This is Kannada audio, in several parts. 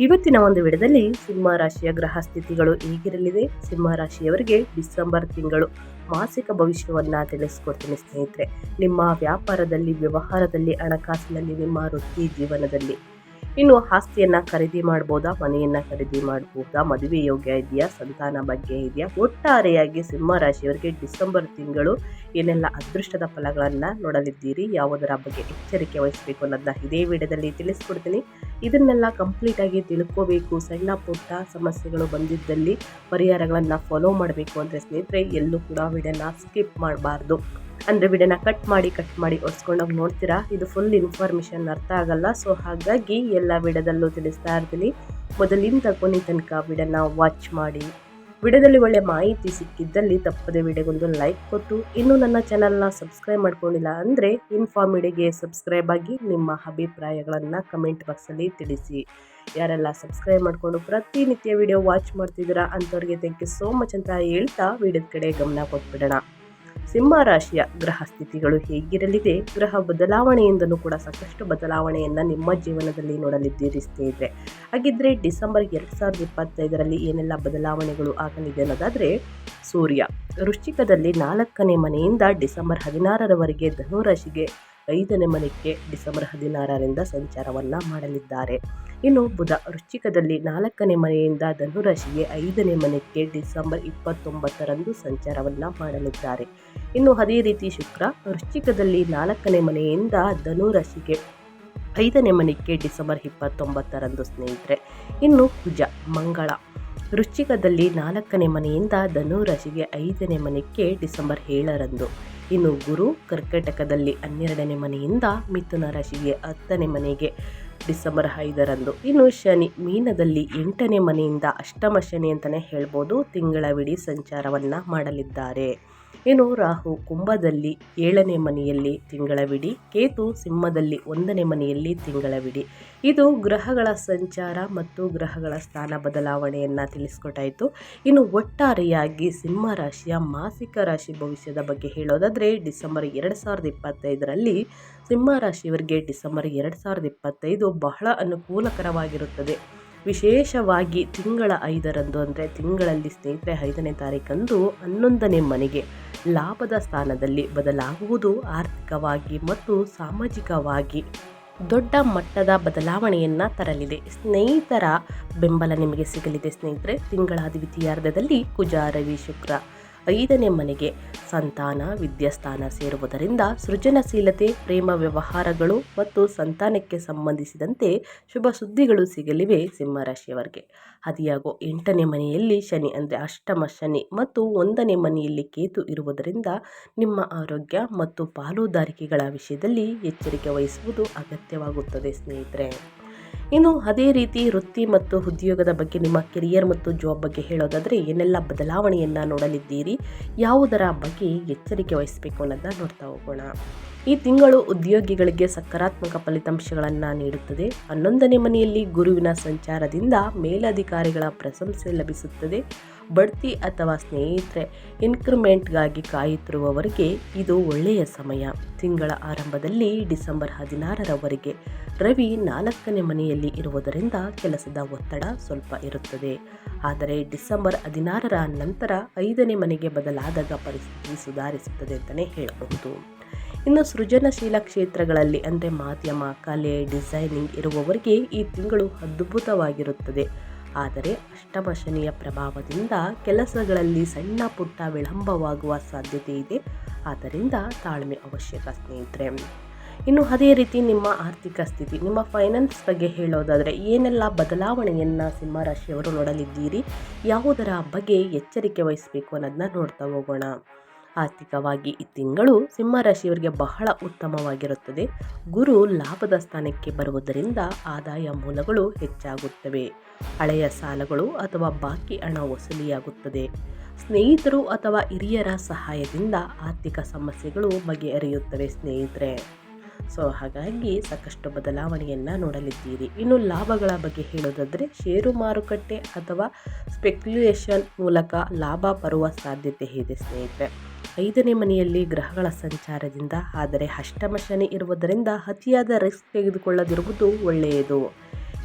ಇವತ್ತಿನ ಒಂದು ವಿಡದಲ್ಲಿ ಸಿಂಹ ರಾಶಿಯ ಗ್ರಹ ಸ್ಥಿತಿಗಳು ಹೇಗಿರಲಿದೆ? ಸಿಂಹ ರಾಶಿಯವರಿಗೆ ಡಿಸೆಂಬರ್ ತಿಂಗಳು ಮಾಸಿಕ ಭವಿಷ್ಯವನ್ನ ತಿಳಿಸ್ಕೊಡ್ತೀನಿ ಸ್ನೇಹಿತರೆ. ನಿಮ್ಮ ವ್ಯಾಪಾರದಲ್ಲಿ, ವ್ಯವಹಾರದಲ್ಲಿ, ಹಣಕಾಸಿನಲ್ಲಿ, ನಿಮ್ಮ ವೃತ್ತಿ ಜೀವನದಲ್ಲಿ ಇನ್ನು ಆಸ್ತಿಯನ್ನ ಖರೀದಿ ಮಾಡ್ಬೋದಾ, ಮನೆಯನ್ನ ಖರೀದಿ ಮಾಡ್ಬೋದಾ, ಮದುವೆ ಯೋಗ್ಯ ಇದೆಯಾ, ಸಂತಾನ ಬಗ್ಗೆ ಇದೆಯಾ? ಒಟ್ಟಾರೆಯಾಗಿ ಸಿಂಹ ರಾಶಿಯವರಿಗೆ ಡಿಸೆಂಬರ್ ತಿಂಗಳು ಏನೆಲ್ಲ ಅದೃಷ್ಟದ ಫಲಗಳನ್ನ ನೋಡಲಿದ್ದೀರಿ, ಯಾವುದರ ಬಗ್ಗೆ ಎಚ್ಚರಿಕೆ ವಹಿಸಬೇಕು ಅನ್ನೋದನ್ನ ಇದೇ ವಿಡಿಯೋದಲ್ಲಿ ತಿಳಿಸ್ಕೊಡ್ತೀನಿ. ಇದನ್ನೆಲ್ಲ ಕಂಪ್ಲೀಟ್ ಆಗಿ ತಿಳ್ಕೋಬೇಕು. ಸಣ್ಣ ಪುಟ್ಟ ಸಮಸ್ಯೆಗಳು ಬಂದಿದ್ದಲ್ಲಿ ಪರಿಹಾರಗಳನ್ನ ಫಾಲೋ ಮಾಡಬೇಕು ಅಂದರೆ ಸ್ನೇಹಿತರೆ, ಎಲ್ಲೂ ಕೂಡ ವಿಡಿಯೋನ ಸ್ಕಿಪ್ ಮಾಡಬಾರ್ದು. ಅಂದರೆ ವಿಡಿಯೋನ ಕಟ್ ಮಾಡಿ ಕಟ್ ಮಾಡಿ ಒರೆಸ್ಕೊಂಡೋಗಿ ನೋಡ್ತೀರಾ? ಇದು ಫುಲ್ ಇನ್ಫಾರ್ಮೇಷನ್ ಅರ್ಥ ಆಗಲ್ಲ. ಸೊ ಹಾಗಾಗಿ ಎಲ್ಲ ವಿಡಿಯೋದಲ್ಲೂ ತಿಳಿಸ್ತಾ ಇರ್ತೀನಿ. ಮೊದಲಿಂದ ಕೊನೆ ತನಕ ವಿಡಿಯೋನ ವಾಚ್ ಮಾಡಿ. ವಿಡಿಯೋದಲ್ಲಿ ಒಳ್ಳೆ ಮಾಹಿತಿ ಸಿಕ್ಕಿದ್ದಲ್ಲಿ ತಪ್ಪದೆ ವಿಡಿಯೋಗೊಂದು ಲೈಕ್ ಕೊಟ್ಟು, ಇನ್ನೂ ನನ್ನ ಚಾನಲ್ನ ಸಬ್ಸ್ಕ್ರೈಬ್ ಮಾಡ್ಕೊಂಡಿಲ್ಲ ಅಂದರೆ ಇನ್ಫಾರ್ಮಿಡಿಗೆ ಸಬ್ಸ್ಕ್ರೈಬ್ ಆಗಿ ನಿಮ್ಮ ಅಭಿಪ್ರಾಯಗಳನ್ನು ಕಮೆಂಟ್ ಬಾಕ್ಸಲ್ಲಿ ತಿಳಿಸಿ. ಯಾರೆಲ್ಲ ಸಬ್ಸ್ಕ್ರೈಬ್ ಮಾಡಿಕೊಂಡು ಪ್ರತಿನಿತ್ಯ ವಿಡಿಯೋ ವಾಚ್ ಮಾಡ್ತಿದ್ದೀರಾ ಅಂಥವ್ರಿಗೆ ಥ್ಯಾಂಕ್ ಯು ಸೋ ಮಚ್ ಅಂತ ಹೇಳ್ತಾ ವಿಡಿಯೋದ ಕಡೆ ಗಮನ ಕೊಟ್ಬಿಡೋಣ. ಸಿಂಹ ರಾಶಿಯ ಗ್ರಹ ಸ್ಥಿತಿಗಳು ಹೇಗಿರಲಿದೆ, ಗ್ರಹ ಬದಲಾವಣೆಯಿಂದಲೂ ಕೂಡ ಸಾಕಷ್ಟು ಬದಲಾವಣೆಯನ್ನು ನಿಮ್ಮ ಜೀವನದಲ್ಲಿ ನೋಡಲಿದ್ದೀರಿ ಸ್ನೇಹಿತರೆ. ಹಾಗಿದ್ರೆ ಡಿಸೆಂಬರ್ ಎರಡು ಸಾವಿರದ ಇಪ್ಪತ್ತೈದರಲ್ಲಿ ಏನೆಲ್ಲ ಬದಲಾವಣೆಗಳು ಆಗಲಿದೆ ಅನ್ನೋದಾದರೆ, ಸೂರ್ಯ. ವೃಶ್ಚಿಕದಲ್ಲಿ ನಾಲ್ಕನೇ ಮನೆಯಿಂದ ಡಿಸೆಂಬರ್ ಹದಿನಾರರವರೆಗೆ ಧನುರಾಶಿಗೆ ಐದನೇ ಮನೆಗೆ ಡಿಸೆಂಬರ್ ಹದಿನಾರರಿಂದ ಸಂಚಾರವನ್ನು ಮಾಡಲಿದ್ದಾರೆ. ಇನ್ನು ಬುಧ ವೃಶ್ಚಿಕದಲ್ಲಿ ನಾಲ್ಕನೇ ಮನೆಯಿಂದ ಧನುರಾಶಿಗೆ ಐದನೇ ಮನೆಗೆ ಡಿಸೆಂಬರ್ ಇಪ್ಪತ್ತೊಂಬತ್ತರಂದು ಸಂಚಾರವನ್ನು ಮಾಡಲಿದ್ದಾರೆ. ಇನ್ನು ಅದೇ ರೀತಿ ಶುಕ್ರ ವೃಶ್ಚಿಕದಲ್ಲಿ ನಾಲ್ಕನೇ ಮನೆಯಿಂದ ಧನುರಾಶಿಗೆ ಐದನೇ ಮನೆಗೆ ಡಿಸೆಂಬರ್ ಇಪ್ಪತ್ತೊಂಬತ್ತರಂದು ಸ್ನೇಹಿತರೆ, ಇನ್ನು ಕುಜ ಮಂಗಳ ವೃಶ್ಚಿಕದಲ್ಲಿ ನಾಲ್ಕನೇ ಮನೆಯಿಂದ ಧನುರಾಶಿಗೆ ಐದನೇ ಮನೆಗೆ ಡಿಸೆಂಬರ್ ಏಳರಂದು. ಇನ್ನು ಗುರು ಕರ್ಕಟಕದಲ್ಲಿ ಹನ್ನೆರಡನೇ ಮನೆಯಿಂದ ಮಿಥುನ ರಾಶಿಗೆ ಹತ್ತನೇ ಮನೆಗೆ ಡಿಸೆಂಬರ್ ಐದರಂದು. ಇನ್ನು ಶನಿ ಮೀನದಲ್ಲಿ ಎಂಟನೇ ಮನೆಯಿಂದ ಅಷ್ಟಮ ಶನಿ ಅಂತಲೇ ಹೇಳ್ಬೋದು. ತಿಂಗಳವಿಡೀ ಸಂಚಾರವನ್ನು ಮಾಡಲಿದ್ದಾರೆ. ಇನ್ನು ರಾಹು ಕುಂಭದಲ್ಲಿ ಏಳನೇ ಮನೆಯಲ್ಲಿ ತಿಂಗಳವಿಡಿ, ಕೇತು ಸಿಂಹದಲ್ಲಿ ಒಂದನೇ ಮನೆಯಲ್ಲಿ ತಿಂಗಳವಿಡಿ. ಇದು ಗ್ರಹಗಳ ಸಂಚಾರ ಮತ್ತು ಗ್ರಹಗಳ ಸ್ಥಾನ ಬದಲಾವಣೆಯನ್ನು ತಿಳಿಸ್ಕೊಟ್ಟಾಯಿತು. ಇನ್ನು ಒಟ್ಟಾರೆಯಾಗಿ ಸಿಂಹ ರಾಶಿಯ ಮಾಸಿಕ ರಾಶಿ ಭವಿಷ್ಯದ ಬಗ್ಗೆ ಹೇಳೋದಾದರೆ, ಡಿಸೆಂಬರ್ ಎರಡು ಸಾವಿರದ ಇಪ್ಪತ್ತೈದರಲ್ಲಿ ಸಿಂಹ ರಾಶಿಯವರಿಗೆ ಡಿಸೆಂಬರ್ ಎರಡು ಸಾವಿರದ ಇಪ್ಪತ್ತೈದು ಬಹಳ ಅನುಕೂಲಕರವಾಗಿರುತ್ತದೆ. ವಿಶೇಷವಾಗಿ ತಿಂಗಳ ಐದರಂದು ಅಂದರೆ ತಿಂಗಳಲ್ಲಿ ಸ್ನೇಹಿತರೆ ಐದನೇ ತಾರೀಕಂದು ಹನ್ನೊಂದನೇ ಮನೆಗೆ ಲಾಭದ ಸ್ಥಾನದಲ್ಲಿ ಬದಲಾಗುವುದು ಆರ್ಥಿಕವಾಗಿ ಮತ್ತು ಸಾಮಾಜಿಕವಾಗಿ ದೊಡ್ಡ ಮಟ್ಟದ ಬದಲಾವಣೆಯನ್ನು ತರಲಿದೆ. ಸ್ನೇಹಿತರ ಬೆಂಬಲ ನಿಮಗೆ ಸಿಗಲಿದೆ ಸ್ನೇಹಿತರೆ. ತಿಂಗಳ ದ್ವಿತೀಯಾರ್ಧದಲ್ಲಿ ಕುಜ ರವಿ ಶುಕ್ರ. ಐದನೇ ಮನೆಗೆ ಸಂತಾನ, ವಿದ್ಯಾಸ್ಥಾನ ಸೇರುವುದರಿಂದ ಸೃಜನಶೀಲತೆ, ಪ್ರೇಮ ವ್ಯವಹಾರಗಳು ಮತ್ತು ಸಂತಾನಕ್ಕೆ ಸಂಬಂಧಿಸಿದಂತೆ ಶುಭ ಸುದ್ದಿಗಳು ಸಿಗಲಿವೆ ಸಿಂಹರಾಶಿಯವರಿಗೆ. ಅದಿಯಾಗೋ ಎಂಟನೇ ಮನೆಯಲ್ಲಿ ಶನಿ ಅಂದರೆ ಅಷ್ಟಮ ಶನಿ ಮತ್ತು ಒಂದನೇ ಮನೆಯಲ್ಲಿ ಕೇತು ಇರುವುದರಿಂದ ನಿಮ್ಮ ಆರೋಗ್ಯ ಮತ್ತು ಪಾಲುದಾರಿಕೆಗಳ ವಿಷಯದಲ್ಲಿ ಎಚ್ಚರಿಕೆ ವಹಿಸುವುದು ಅಗತ್ಯವಾಗುತ್ತದೆ ಸ್ನೇಹಿತರೆ. ಇನ್ನು ಅದೇ ರೀತಿ ವೃತ್ತಿ ಮತ್ತು ಉದ್ಯೋಗದ ಬಗ್ಗೆ ನಿಮ್ಮ ಕೆರಿಯರ್ ಮತ್ತು ಜಾಬ್ ಬಗ್ಗೆ ಹೇಳೋದಾದರೆ ಏನೆಲ್ಲ ಬದಲಾವಣೆಯನ್ನು ನೋಡಲಿದ್ದೀರಿ? ಯಾವುದರ ಬಗ್ಗೆ ಎಚ್ಚರಿಕೆ ವಹಿಸಬೇಕು ಅನ್ನೋದನ್ನ ನೋಡ್ತಾ ಹೋಗೋಣ. ಈ ತಿಂಗಳು ಉದ್ಯೋಗಿಗಳಿಗೆ ಸಕಾರಾತ್ಮಕ ಫಲಿತಾಂಶಗಳನ್ನು ನೀಡುತ್ತದೆ. ಹನ್ನೊಂದನೇ ಮನೆಯಲ್ಲಿ ಗುರುವಿನ ಸಂಚಾರದಿಂದ ಮೇಲಧಿಕಾರಿಗಳ ಪ್ರಶಂಸೆ ಲಭಿಸುತ್ತದೆ. ಬಡ್ತಿ ಅಥವಾ ಸ್ನೇಹಿತರೆ ಇನ್ಕ್ರಿಮೆಂಟ್ಗಾಗಿ ಕಾಯುತ್ತಿರುವವರಿಗೆ ಇದು ಒಳ್ಳೆಯ ಸಮಯ. ತಿಂಗಳ ಆರಂಭದಲ್ಲಿ ಡಿಸೆಂಬರ್ ಹದಿನಾರರವರೆಗೆ ರವಿ ನಾಲ್ಕನೇ ಮನೆಯಲ್ಲಿ ಇರುವುದರಿಂದ ಕೆಲಸದ ಒತ್ತಡ ಸ್ವಲ್ಪ ಇರುತ್ತದೆ. ಆದರೆ ಡಿಸೆಂಬರ್ ಹದಿನಾರರ ನಂತರ ಐದನೇ ಮನೆಗೆ ಬದಲಾದಾಗ ಪರಿಸ್ಥಿತಿ ಸುಧಾರಿಸುತ್ತದೆ ಅಂತಲೇ ಹೇಳಬಹುದು. ಇನ್ನು ಸೃಜನಶೀಲ ಕ್ಷೇತ್ರಗಳಲ್ಲಿ ಅಂದರೆ ಮಾಧ್ಯಮ, ಕಲೆ, ಡಿಸೈನಿಂಗ್ ಇರುವವರಿಗೆ ಈ ತಿಂಗಳು ಅದ್ಭುತವಾಗಿರುತ್ತದೆ. ಆದರೆ ಅಷ್ಟಮ ಶನಿಯ ಪ್ರಭಾವದಿಂದ ಕೆಲಸಗಳಲ್ಲಿ ಸಣ್ಣ ಪುಟ್ಟ ವಿಳಂಬವಾಗುವ ಸಾಧ್ಯತೆ ಇದೆ. ಆದ್ದರಿಂದ ತಾಳ್ಮೆ ಅವಶ್ಯಕ ಸ್ನೇಹಿತರೆ. ಇನ್ನು ಅದೇ ರೀತಿ ನಿಮ್ಮ ಆರ್ಥಿಕ ಸ್ಥಿತಿ, ನಿಮ್ಮ ಫೈನಾನ್ಸ್ ಬಗ್ಗೆ ಹೇಳೋದಾದರೆ ಏನೆಲ್ಲ ಬದಲಾವಣೆಯನ್ನು ಸಿಂಹರಾಶಿಯವರು ನೋಡಲಿದ್ದೀರಿ? ಯಾವುದರ ಬಗ್ಗೆ ಎಚ್ಚರಿಕೆ ವಹಿಸಬೇಕು ಅನ್ನೋದನ್ನ ನೋಡ್ತಾ ಹೋಗೋಣ. ಆರ್ಥಿಕವಾಗಿ ಈ ತಿಂಗಳು ಸಿಂಹರಾಶಿಯವರಿಗೆ ಬಹಳ ಉತ್ತಮವಾಗಿರುತ್ತದೆ. ಗುರು ಲಾಭದ ಸ್ಥಾನಕ್ಕೆ ಬರುವುದರಿಂದ ಆದಾಯ ಮೂಲಗಳು ಹೆಚ್ಚಾಗುತ್ತವೆ. ಹಳೆಯ ಸಾಲಗಳು ಅಥವಾ ಬಾಕಿ ಹಣ ವಸೂಲಿಯಾಗುತ್ತದೆ. ಸ್ನೇಹಿತರು ಅಥವಾ ಹಿರಿಯರ ಸಹಾಯದಿಂದ ಆರ್ಥಿಕ ಸಮಸ್ಯೆಗಳು ಬಗೆಹರಿಯುತ್ತವೆ ಸ್ನೇಹಿತರೆ. ಸೊ ಹಾಗಾಗಿ ಸಾಕಷ್ಟು ಬದಲಾವಣೆಯನ್ನು ನೋಡಲಿದ್ದೀರಿ. ಇನ್ನು ಲಾಭಗಳ ಬಗ್ಗೆ ಹೇಳೋದಾದರೆ, ಷೇರು ಮಾರುಕಟ್ಟೆ ಅಥವಾ ಸ್ಪೆಕ್ಯುಲೇಷನ್ ಮೂಲಕ ಲಾಭ ಬರುವ ಸಾಧ್ಯತೆ ಇದೆ ಸ್ನೇಹಿತರೆ. ಐದನೇ ಮನೆಯಲ್ಲಿ ಗ್ರಹಗಳ ಸಂಚಾರದಿಂದ, ಆದರೆ ಅಷ್ಟಮ ಶನಿ ಇರುವುದರಿಂದ ಅತಿಯಾದ ರಿಸ್ಕ್ ತೆಗೆದುಕೊಳ್ಳದಿರುವುದು ಒಳ್ಳೆಯದು.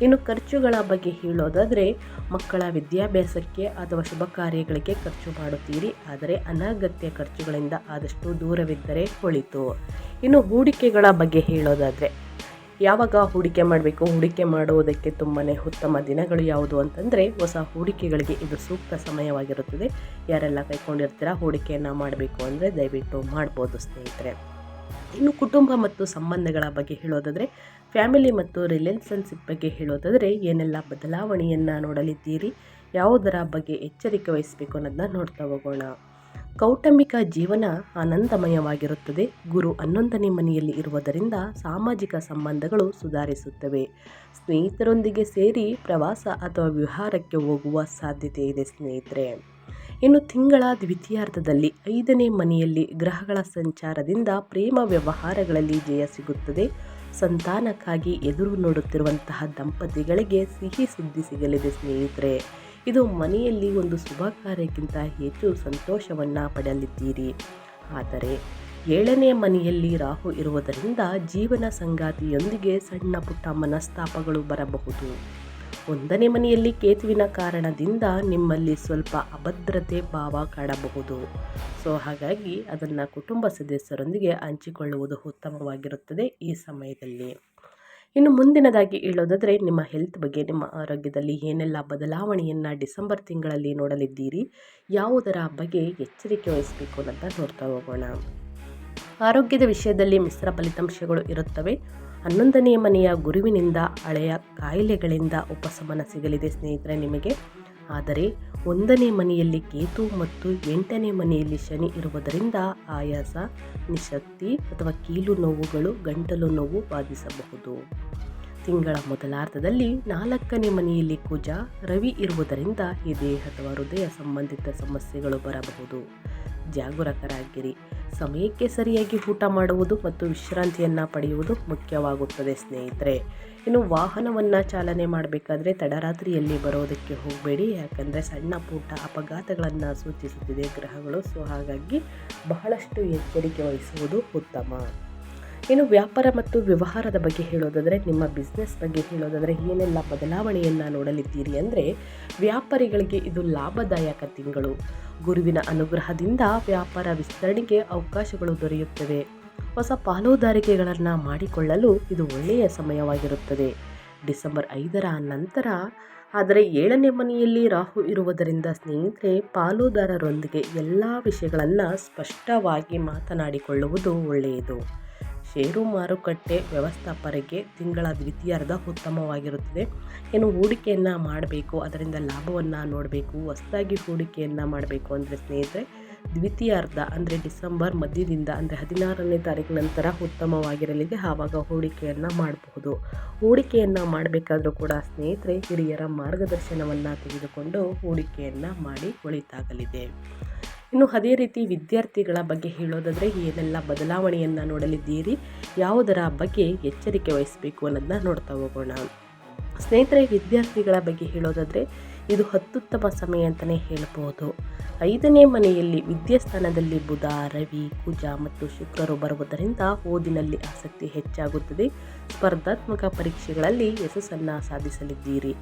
ಇನ್ನು ಖರ್ಚುಗಳ ಬಗ್ಗೆ ಹೇಳೋದಾದರೆ, ಮಕ್ಕಳ ವಿದ್ಯಾಭ್ಯಾಸಕ್ಕೆ ಅಥವಾ ಶುಭ ಕಾರ್ಯಗಳಿಗೆ ಖರ್ಚು ಮಾಡುತ್ತೀರಿ. ಆದರೆ ಅನಗತ್ಯ ಖರ್ಚುಗಳಿಂದ ಆದಷ್ಟು ದೂರವಿದ್ದರೆ ಒಳಿತು. ಇನ್ನು ಹೂಡಿಕೆಗಳ ಬಗ್ಗೆ ಹೇಳೋದಾದರೆ, ಯಾವಾಗ ಹೂಡಿಕೆ ಮಾಡಬೇಕು? ಹೂಡಿಕೆ ಮಾಡುವುದಕ್ಕೆ ತುಂಬಾ ಉತ್ತಮ ದಿನಗಳು ಯಾವುದು ಅಂತಂದರೆ, ಹೊಸ ಹೂಡಿಕೆಗಳಿಗೆ ಇದು ಸೂಕ್ತ ಸಮಯವಾಗಿರುತ್ತದೆ. ಯಾರೆಲ್ಲ ಕೈಕೊಂಡಿರ್ತೀರಾ, ಹೂಡಿಕೆಯನ್ನು ಮಾಡಬೇಕು ಅಂದರೆ ದಯವಿಟ್ಟು ಮಾಡ್ಬೋದು ಸ್ನೇಹಿತರೆ. ಇನ್ನು ಕುಟುಂಬ ಮತ್ತು ಸಂಬಂಧಗಳ ಬಗ್ಗೆ ಹೇಳೋದಾದರೆ, ಫ್ಯಾಮಿಲಿ ಮತ್ತು ರಿಲೇಷನ್ಶಿಪ್ ಬಗ್ಗೆ ಹೇಳೋದಾದರೆ, ಏನೆಲ್ಲ ಬದಲಾವಣೆಯನ್ನು ನೋಡಲಿದ್ದೀರಿ, ಯಾವುದರ ಬಗ್ಗೆ ಎಚ್ಚರಿಕೆ ವಹಿಸಬೇಕು ಅನ್ನೋದನ್ನ ನೋಡ್ತಾ ಹೋಗೋಣ. ಕೌಟುಂಬಿಕ ಜೀವನ ಆನಂದಮಯವಾಗಿರುತ್ತದೆ. ಗುರು ಹನ್ನೊಂದನೇ ಮನೆಯಲ್ಲಿ ಇರುವುದರಿಂದ ಸಾಮಾಜಿಕ ಸಂಬಂಧಗಳು ಸುಧಾರಿಸುತ್ತವೆ. ಸ್ನೇಹಿತರೊಂದಿಗೆ ಸೇರಿ ಪ್ರವಾಸ ಅಥವಾ ವಿಹಾರಕ್ಕೆ ಹೋಗುವ ಸಾಧ್ಯತೆ ಇದೆ ಸ್ನೇಹಿತರೆ. ಇನ್ನು ತಿಂಗಳ ದ್ವಿತೀಯಾರ್ಧದಲ್ಲಿ ಐದನೇ ಮನೆಯಲ್ಲಿ ಗ್ರಹಗಳ ಸಂಚಾರದಿಂದ ಪ್ರೇಮ ವ್ಯವಹಾರಗಳಲ್ಲಿ ಜಯ ಸಿಗುತ್ತದೆ. ಸಂತಾನಕ್ಕಾಗಿ ಎದುರು ನೋಡುತ್ತಿರುವಂತಹ ದಂಪತಿಗಳಿಗೆ ಸಿಹಿ ಸುದ್ದಿ ಸಿಗಲಿದೆ ಸ್ನೇಹಿತರೆ. ಇದು ಮನೆಯಲ್ಲಿ ಒಂದು ಶುಭ ಕಾರ್ಯಕ್ಕಿಂತ ಹೆಚ್ಚು ಸಂತೋಷವನ್ನು ಪಡೆಯಲಿದ್ದೀರಿ ಆದರೆ ಏಳನೇ ಮನೆಯಲ್ಲಿ ರಾಹು ಇರುವುದರಿಂದ ಜೀವನ ಸಂಗಾತಿಯೊಂದಿಗೆ ಸಣ್ಣ ಪುಟ್ಟ ಮನಸ್ತಾಪಗಳು ಬರಬಹುದು. ಒಂದನೇ ಮನೆಯಲ್ಲಿ ಕೇತುವಿನ ಕಾರಣದಿಂದ ನಿಮ್ಮಲ್ಲಿ ಸ್ವಲ್ಪ ಅಭದ್ರತೆ ಭಾವ ಕಾಣಬಹುದು. ಸೊ, ಹಾಗಾಗಿ ಅದನ್ನು ಕುಟುಂಬ ಸದಸ್ಯರೊಂದಿಗೆ ಹಂಚಿಕೊಳ್ಳುವುದು ಉತ್ತಮವಾಗಿರುತ್ತದೆ ಈ ಸಮಯದಲ್ಲಿ. ಇನ್ನು ಮುಂದಿನದಾಗಿ ಹೇಳೋದಾದರೆ, ನಿಮ್ಮ ಹೆಲ್ತ್ ಬಗ್ಗೆ ನಿಮ್ಮ ಆರೋಗ್ಯದಲ್ಲಿ ಏನೆಲ್ಲ ಬದಲಾವಣೆಯನ್ನು ಡಿಸೆಂಬರ್ ತಿಂಗಳಲ್ಲಿ ನೋಡಲಿದ್ದೀರಿ, ಯಾವುದರ ಬಗ್ಗೆ ಎಚ್ಚರಿಕೆ ವಹಿಸಬೇಕು ಅಂತ ನೋಡ್ತಾ ಹೋಗೋಣ. ಆರೋಗ್ಯದ ವಿಷಯದಲ್ಲಿ ಮಿಶ್ರ ಫಲಿತಾಂಶಗಳು ಇರುತ್ತವೆ. ಹನ್ನೊಂದನೆಯ ಮನೆಯ ಗುರುವಿನಿಂದ ಹಳೆಯ ಕಾಯಿಲೆಗಳಿಂದ ಉಪಶಮನ ಸಿಗಲಿದೆ ಸ್ನೇಹಿತರೆ ನಿಮಗೆ. ಆದರೆ ಒಂದನೇ ಮನೆಯಲ್ಲಿ ಕೇತು ಮತ್ತು ಎಂಟನೇ ಮನೆಯಲ್ಲಿ ಶನಿ ಇರುವುದರಿಂದ ಆಯಾಸ, ನಿಶಕ್ತಿ ಅಥವಾ ಕೀಲು ನೋವುಗಳು, ಗಂಟಲು ನೋವು ಬಾಧಿಸಬಹುದು. ತಿಂಗಳ ಮೊದಲಾರ್ಧದಲ್ಲಿ ನಾಲ್ಕನೇ ಮನೆಯಲ್ಲಿ ಕುಜ, ರವಿ ಇರುವುದರಿಂದ ಈ ದೇಹ ಅಥವಾ ಹೃದಯ ಸಂಬಂಧಿತ ಸಮಸ್ಯೆಗಳು ಬರಬಹುದು. ಜಾಗರೂಕರಾಗಿರಿ. ಸಮಯಕ್ಕೆ ಸರಿಯಾಗಿ ಊಟ ಮಾಡುವುದು ಮತ್ತು ವಿಶ್ರಾಂತಿಯನ್ನು ಪಡೆಯುವುದು ಮುಖ್ಯವಾಗುತ್ತದೆ, ಸ್ನೇಹಿತರೆ. ಇನ್ನು ವಾಹನವನ್ನು ಚಾಲನೆ ಮಾಡಬೇಕಾದ್ರೆ ತಡರಾತ್ರಿಯಲ್ಲಿ ಬರೋದಕ್ಕೆ ಹೋಗಬೇಡಿ. ಯಾಕಂದರೆ ಸಣ್ಣ ಪುಟ್ಟ ಅಪಘಾತಗಳನ್ನು ಸೂಚಿಸುತ್ತಿದೆ ಗ್ರಹಗಳು. ಸೊ, ಹಾಗಾಗಿ ಬಹಳಷ್ಟು ಎಚ್ಚರಿಕೆ ವಹಿಸುವುದು ಉತ್ತಮ. ಇನ್ನು ವ್ಯಾಪಾರ ಮತ್ತು ವ್ಯವಹಾರದ ಬಗ್ಗೆ ಹೇಳೋದಾದರೆ, ನಿಮ್ಮ ಬಿಸ್ನೆಸ್ ಬಗ್ಗೆ ಹೇಳೋದಾದರೆ ಏನೆಲ್ಲ ಬದಲಾವಣೆಯನ್ನು ನೋಡಲಿದ್ದೀರಿ ಅಂದರೆ ವ್ಯಾಪಾರಿಗಳಿಗೆ ಇದು ಲಾಭದಾಯಕ ತಿಂಗಳು. ಗುರುವಿನ ಅನುಗ್ರಹದಿಂದ ವ್ಯಾಪಾರ ವಿಸ್ತರಣೆಗೆ ಅವಕಾಶಗಳು ದೊರೆಯುತ್ತವೆ. ಹೊಸ ಪಾಲುದಾರಿಕೆಗಳನ್ನು ಮಾಡಿಕೊಳ್ಳಲು ಇದು ಒಳ್ಳೆಯ ಸಮಯವಾಗಿರುತ್ತದೆ. ಡಿಸೆಂಬರ್ ಐದರ ನಂತರ, ಆದರೆ ಏಳನೇ ಮನೆಯಲ್ಲಿ ರಾಹು ಇರುವುದರಿಂದ ಸ್ನೇಹಿತರೆ, ಪಾಲುದಾರರೊಂದಿಗೆ ಎಲ್ಲ ವಿಷಯಗಳನ್ನು ಸ್ಪಷ್ಟವಾಗಿ ಮಾತನಾಡಿಕೊಳ್ಳುವುದು ಒಳ್ಳೆಯದು. ಷೇರು ಮಾರುಕಟ್ಟೆ ವ್ಯವಸ್ಥಾಪರಿಗೆ ತಿಂಗಳ ದ್ವಿತೀಯಾರ್ಧ ಉತ್ತಮವಾಗಿರುತ್ತದೆ. ಏನು ಹೂಡಿಕೆಯನ್ನು ಮಾಡಬೇಕು, ಅದರಿಂದ ಲಾಭವನ್ನು ನೋಡಬೇಕು, ಹೊಸದಾಗಿ ಹೂಡಿಕೆಯನ್ನು ಮಾಡಬೇಕು ಅಂದರೆ ಸ್ನೇಹಿತರೆ, ದ್ವಿತೀಯಾರ್ಧ ಅಂದರೆ ಡಿಸೆಂಬರ್ ಮಧ್ಯದಿಂದ ಅಂದರೆ ಹದಿನಾರನೇ ತಾರೀಕು ನಂತರ ಉತ್ತಮವಾಗಿರಲಿದೆ. ಆವಾಗ ಹೂಡಿಕೆಯನ್ನು ಮಾಡಬಹುದು. ಹೂಡಿಕೆಯನ್ನು ಮಾಡಬೇಕಾದರೂ ಕೂಡ ಸ್ನೇಹಿತರೆ, ಹಿರಿಯರ ಮಾರ್ಗದರ್ಶನವನ್ನು ತೆಗೆದುಕೊಂಡು ಹೂಡಿಕೆಯನ್ನು ಮಾಡಿ ಒಳಿತಾಗಲಿದೆ. ಇನ್ನು ಅದೇ ರೀತಿ ವಿದ್ಯಾರ್ಥಿಗಳ ಬಗ್ಗೆ ಹೇಳೋದಾದರೆ ಏನೆಲ್ಲ ಬದಲಾವಣೆಯನ್ನು ನೋಡಲಿದ್ದೀರಿ. ಯಾವುದರ ಬಗ್ಗೆ ಎಚ್ಚರಿಕೆ ವಹಿಸಬೇಕು ಅನ್ನೋದನ್ನ ನೋಡ್ತಾ ಹೋಗೋಣ. ಸ್ನೇಹಿತರೆ, ವಿದ್ಯಾರ್ಥಿಗಳ ಬಗ್ಗೆ ಹೇಳೋದಾದರೆ ಇದು ಅತ್ಯುತ್ತಮ ಸಮಯ ಅಂತಲೇ ಹೇಳ್ಬೋದು. ಐದನೇ ಮನೆಯಲ್ಲಿ ವಿದ್ಯಾಸ್ಥಾನದಲ್ಲಿ ಬುಧ, ರವಿ, ಕುಜ ಮತ್ತು ಶುಕ್ರರು ಬರುವುದರಿಂದ ಓದಿನಲ್ಲಿ ಆಸಕ್ತಿ ಹೆಚ್ಚಾಗುತ್ತದೆ. ಸ್ಪರ್ಧಾತ್ಮಕ ಪರೀಕ್ಷೆಗಳಲ್ಲಿ ಯಶಸ್ಸನ್ನು ಸಾಧಿಸಲಿದ್ದೀರಿ.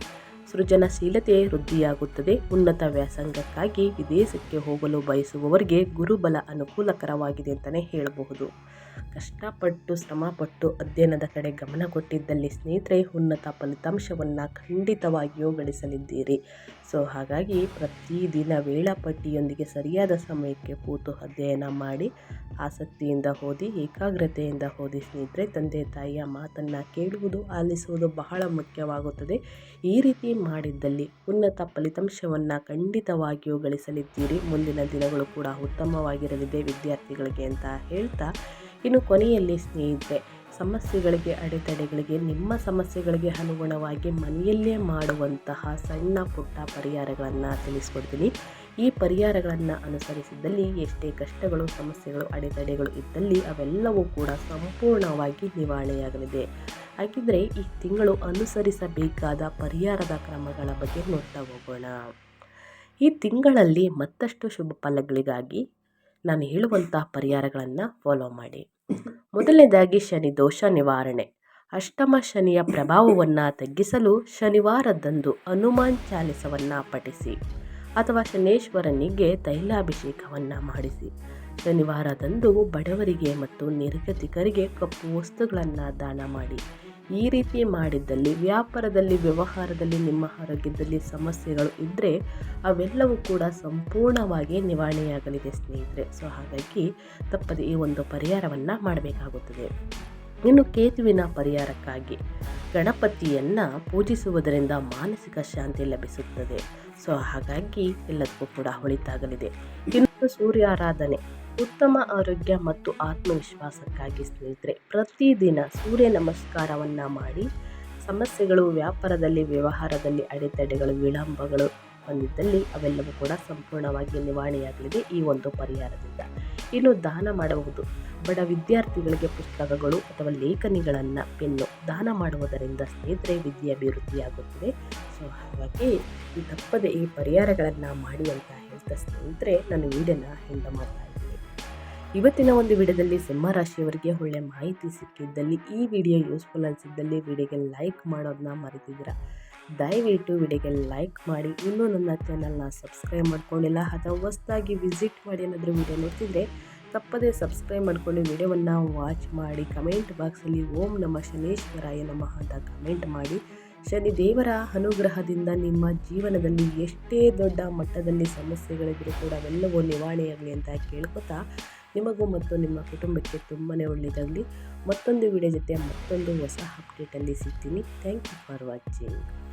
ಸೃಜನಶೀಲತೆ ವೃದ್ಧಿಯಾಗುತ್ತದೆ. ಉನ್ನತ ವ್ಯಾಸಂಗಕ್ಕಾಗಿ ವಿದೇಶಕ್ಕೆ ಹೋಗಲು ಬಯಸುವವರಿಗೆ ಗುರುಬಲ ಅನುಕೂಲಕರವಾಗಿದೆ ಅಂತಲೇ ಹೇಳಬಹುದು. ಕಷ್ಟಪಟ್ಟು, ಶ್ರಮಪಟ್ಟು ಅಧ್ಯಯನದ ಕಡೆ ಗಮನ ಕೊಟ್ಟಿದ್ದಲ್ಲಿ ಸ್ನೇಹಿತರೆ, ಉನ್ನತ ಫಲಿತಾಂಶವನ್ನು ಖಂಡಿತವಾಗಿಯೂ ಗಳಿಸಲಿದ್ದೀರಿ. ಸೊ, ಹಾಗಾಗಿ ಪ್ರತಿದಿನ ವೇಳಾಪಟ್ಟಿಯೊಂದಿಗೆ ಸರಿಯಾದ ಸಮಯಕ್ಕೆ ಕೂತು ಅಧ್ಯಯನ ಮಾಡಿ, ಆಸಕ್ತಿಯಿಂದ ಓದಿ, ಏಕಾಗ್ರತೆಯಿಂದ ಓದಿ ಸ್ನೇಹಿತರೆ, ತಂದೆ ತಾಯಿಯ ಮಾತನ್ನು ಕೇಳುವುದು, ಆಲಿಸುವುದು ಬಹಳ ಮುಖ್ಯವಾಗುತ್ತದೆ. ಈ ರೀತಿ ಮಾಡಿದ್ದಲ್ಲಿ ಉನ್ನತ ಫಲಿತಾಂಶವನ್ನು ಖಂಡಿತವಾಗಿಯೂ ಗಳಿಸಲಿದ್ದೀರಿ. ಮುಂದಿನ ದಿನಗಳು ಕೂಡ ಉತ್ತಮವಾಗಿರಲಿದೆ ವಿದ್ಯಾರ್ಥಿಗಳಿಗೆ ಅಂತ ಹೇಳ್ತಾ ಇನ್ನು ಕೊನೆಯಲ್ಲಿ ಸ್ನೇಹಿತರೆ, ಸಮಸ್ಯೆಗಳಿಗೆ, ಅಡೆತಡೆಗಳಿಗೆ, ನಿಮ್ಮ ಸಮಸ್ಯೆಗಳಿಗೆ ಅನುಗುಣವಾಗಿ ಮನೆಯಲ್ಲೇ ಮಾಡುವಂತಹ ಸಣ್ಣ ಪುಟ್ಟ ಪರಿಹಾರಗಳನ್ನು ತಿಳಿಸ್ಕೊಡ್ತೀನಿ. ಈ ಪರಿಹಾರಗಳನ್ನು ಅನುಸರಿಸಿದಲ್ಲಿ ಎಷ್ಟೇ ಕಷ್ಟಗಳು, ಸಮಸ್ಯೆಗಳು, ಅಡೆತಡೆಗಳು ಇದ್ದಲ್ಲಿ ಅವೆಲ್ಲವೂ ಕೂಡ ಸಂಪೂರ್ಣವಾಗಿ ನಿವಾರಣೆಯಾಗಲಿದೆ. ಹಾಗಿದ್ರೆ ಈ ತಿಂಗಳು ಅನುಸರಿಸಬೇಕಾದ ಪರಿಹಾರದ ಕ್ರಮಗಳ ಬಗ್ಗೆ ನೋಡ್ತಾ ಹೋಗೋಣ. ಈ ತಿಂಗಳಲ್ಲಿ ಮತ್ತಷ್ಟು ಶುಭ ಫಲಗಳಿಗಾಗಿ ನಾನು ಹೇಳುವಂಥ ಪರಿಹಾರಗಳನ್ನು ಫಾಲೋ ಮಾಡಿ. ಮೊದಲನೇದಾಗಿ ಶನಿ ದೋಷ ನಿವಾರಣೆ. ಅಷ್ಟಮ ಶನಿಯ ಪ್ರಭಾವವನ್ನು ತಗ್ಗಿಸಲು ಶನಿವಾರದಂದು ಹನುಮಾನ್ ಚಾಲಿಸವನ್ನು ಪಠಿಸಿ ಅಥವಾ ಶನೇಶ್ವರನಿಗೆ ತೈಲಾಭಿಷೇಕವನ್ನು ಮಾಡಿಸಿ. ಶನಿವಾರದಂದು ಬಡವರಿಗೆ ಮತ್ತು ನಿರ್ಗತಿಕರಿಗೆ ಕಪ್ಪು ವಸ್ತುಗಳನ್ನು ದಾನ ಮಾಡಿ. ಈ ರೀತಿ ಮಾಡಿದ್ದಲ್ಲಿ, ವ್ಯಾಪಾರದಲ್ಲಿ, ವ್ಯವಹಾರದಲ್ಲಿ, ನಿಮ್ಮ ಆರೋಗ್ಯದಲ್ಲಿ ಸಮಸ್ಯೆಗಳು ಇದ್ದರೆ ಅವೆಲ್ಲವೂ ಕೂಡ ಸಂಪೂರ್ಣವಾಗಿ ನಿವಾರಣೆಯಾಗಲಿದೆ ಸ್ನೇಹಿತರೆ. ಸೊ, ಹಾಗಾಗಿ ತಪ್ಪದೆ ಈ ಒಂದು ಪರಿಹಾರವನ್ನು ಮಾಡಬೇಕಾಗುತ್ತದೆ. ಇನ್ನು ಕೇತುವಿನ ಪರಿಹಾರಕ್ಕಾಗಿ ಗಣಪತಿಯನ್ನು ಪೂಜಿಸುವುದರಿಂದ ಮಾನಸಿಕ ಶಾಂತಿ ಲಭಿಸುತ್ತದೆ. ಸೊ, ಹಾಗಾಗಿ ಎಲ್ಲದಕ್ಕೂ ಕೂಡ ಹೊಳಿತಾಗಲಿದೆ. ಇನ್ನು ಸೂರ್ಯಾರಾಧನೆ. ಉತ್ತಮ ಆರೋಗ್ಯ ಮತ್ತು ಆತ್ಮವಿಶ್ವಾಸಕ್ಕಾಗಿ ಸ್ನೇಹಿತರೆ, ಪ್ರತಿದಿನ ಸೂರ್ಯ ನಮಸ್ಕಾರವನ್ನು ಮಾಡಿ ಸಮಸ್ಯೆಗಳು, ವ್ಯಾಪಾರದಲ್ಲಿ, ವ್ಯವಹಾರದಲ್ಲಿ, ಅಡೆತಡೆಗಳು, ವಿಳಂಬಗಳು ಬಂದಿದ್ದಲ್ಲಿ ಅವೆಲ್ಲವೂ ಕೂಡ ಸಂಪೂರ್ಣವಾಗಿ ನಿವಾರಣೆಯಾಗಲಿದೆ ಈ ಒಂದು ಪರಿಹಾರದಿಂದ. ಇನ್ನು ದಾನ ಮಾಡಬಹುದು. ಬಡ ವಿದ್ಯಾರ್ಥಿಗಳಿಗೆ ಪುಸ್ತಕಗಳು ಅಥವಾ ಲೇಖನಿಗಳನ್ನು, ಪೆನ್ನು ದಾನ ಮಾಡುವುದರಿಂದ ಸ್ನೇಹಿತರೆ ವಿದ್ಯಾಭಿವೃದ್ಧಿಯಾಗುತ್ತದೆ. ಸೊ, ಹಾಗಾಗಿ ತಪ್ಪದೆ ಈ ಪರಿಹಾರಗಳನ್ನು ಮಾಡಿ ಅಂತ ಹೇಳ್ತಾ ಸ್ನೇಹಿತರೆ ನಾನು ವಿಡಿಯೋನ ಹೆಂಡ ಮಾಡ್ತಾ ಇವತ್ತಿನ ಒಂದು ವಿಡಿಯೋದಲ್ಲಿ ಸಿಂಹ ರಾಶಿಯವರಿಗೆ ಒಳ್ಳೆ ಮಾಹಿತಿ ಸಿಕ್ಕಿದ್ದಲ್ಲಿ ಈ ವಿಡಿಯೋ ಯೂಸ್ಫುಲ್ ಅನಿಸಿದ್ದಲ್ಲಿ ವಿಡಿಯೋಗೆ ಲೈಕ್ ಮಾಡೋದನ್ನ ಮರೆತಿದ್ದೀರಾ? ದಯವಿಟ್ಟು ವಿಡಿಯೋಗೆ ಲೈಕ್ ಮಾಡಿ. ಇನ್ನೂ ನನ್ನ ಚಾನಲ್ನ ಸಬ್ಸ್ಕ್ರೈಬ್ ಮಾಡ್ಕೊಂಡಿಲ್ಲ, ಅಥವಾ ಹೊಸದಾಗಿ ವಿಸಿಟ್ ಮಾಡಿ ಏನಾದರೂ ವಿಡಿಯೋ ನೋಡ್ತಿದ್ರೆ ತಪ್ಪದೇ ಸಬ್ಸ್ಕ್ರೈಬ್ ಮಾಡ್ಕೊಂಡು ವಿಡಿಯೋವನ್ನು ವಾಚ್ ಮಾಡಿ. ಕಮೆಂಟ್ ಬಾಕ್ಸಲ್ಲಿ ಓಂ ನಮ್ಮ ಶನೇಶ್ವರಾಯ ನಮಃ ಅಂತ ಕಮೆಂಟ್ ಮಾಡಿ. ಶನಿ ದೇವರ ಅನುಗ್ರಹದಿಂದ ನಿಮ್ಮ ಜೀವನದಲ್ಲಿ ಎಷ್ಟೇ ದೊಡ್ಡ ಮಟ್ಟದಲ್ಲಿ ಸಮಸ್ಯೆಗಳಿದ್ರೂ ಕೂಡ ಅವೆಲ್ಲವೂ ನಿವಾರಣೆಯಾಗಲಿ ಅಂತ ಕೇಳ್ಕೊತಾ ನಿಮಗೂ ಮತ್ತು ನಿಮ್ಮ ಕುಟುಂಬಕ್ಕೆ ತುಂಬಾ ಒಳ್ಳೆಯದಾಗಲಿ. ಮತ್ತೊಂದು ವಿಡಿಯೋ ಜೊತೆ ಮತ್ತೊಂದು ಹೊಸ ಅಪ್ಡೇಟಲ್ಲಿ ಸಿಗ್ತೀನಿ. Thank you for watching